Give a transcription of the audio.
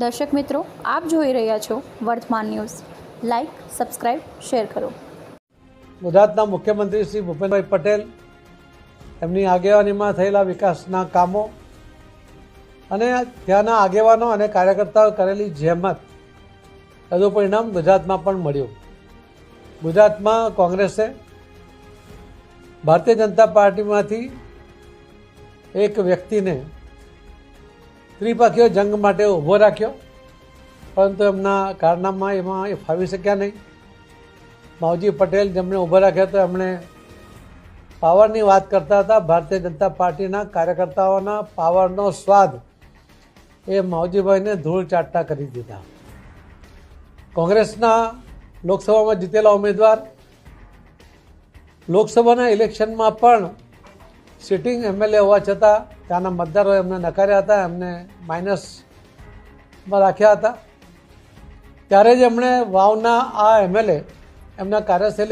દર્શક મિત્રો, આપ જોઈ રહ્યા છો વર્તમાન ન્યૂઝ. લાઈક સબસ્ક્રાઇબ શેર કરો. ગુજરાતના મુખ્યમંત્રી શ્રી ભૂપેન્દ્રભાઈ પટેલ એમની આગેવાનીમાં થયેલા વિકાસના કામો અને ત્યાંના આગેવાનો અને કાર્યકર્તાઓ કરેલી જહેમત, એનું પરિણામ ગુજરાતમાં પણ મળ્યું. ગુજરાતમાં કોંગ્રેસે ભારતીય જનતા પાર્ટીમાંથી એક વ્યક્તિને ત્રિપક્ષીય જંગ માટે ઊભો રાખ્યો. પરંતુ એમના કારનામા એમાં એ ફાવી શક્યા નહીં. માવજી પટેલ જેમણે ઊભા રાખ્યા તો એમણે પાવરની વાત કરતા હતા. ભારતીય જનતા પાર્ટીના કાર્યકર્તાઓના પાવરનો સ્વાદ એ માવજીભાઈને ધૂળ ચાટતા કરી દીધા. કોંગ્રેસના લોકસભામાં જીતેલા ઉમેદવાર. લોકસભાના ઇલેક્શનમાં પણ સિટિંગ એમએલએ હોવા છતાં ત્યાંના મતદારો એમને નકાર્યા હતા, એમને માઇનસમાં રાખ્યા હતા. ત્યારે જ એમણે વાવના આ એમએલએ એમના કાર્યશૈલી